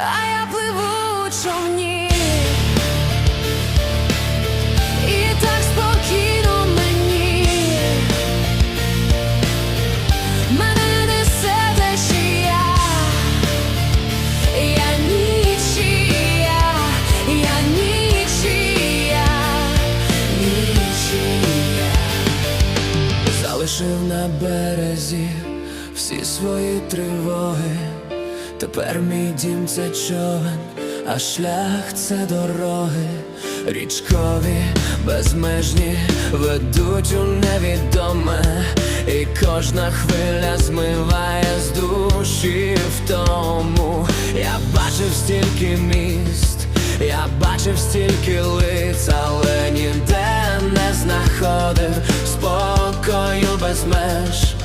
а я пливу у. І так спокійно мені. Мене несе течія, я нічия, я нічия, нічия. Залишив на березі всі свої тривоги. Тепер мій дім це човен, а шлях це дороги. Річкові, безмежні ведуть у невідоме, і кожна хвиля змиває з душі втому. Я бачив стільки міст, я бачив стільки лиць, але ніде не знаходив спокою без меж.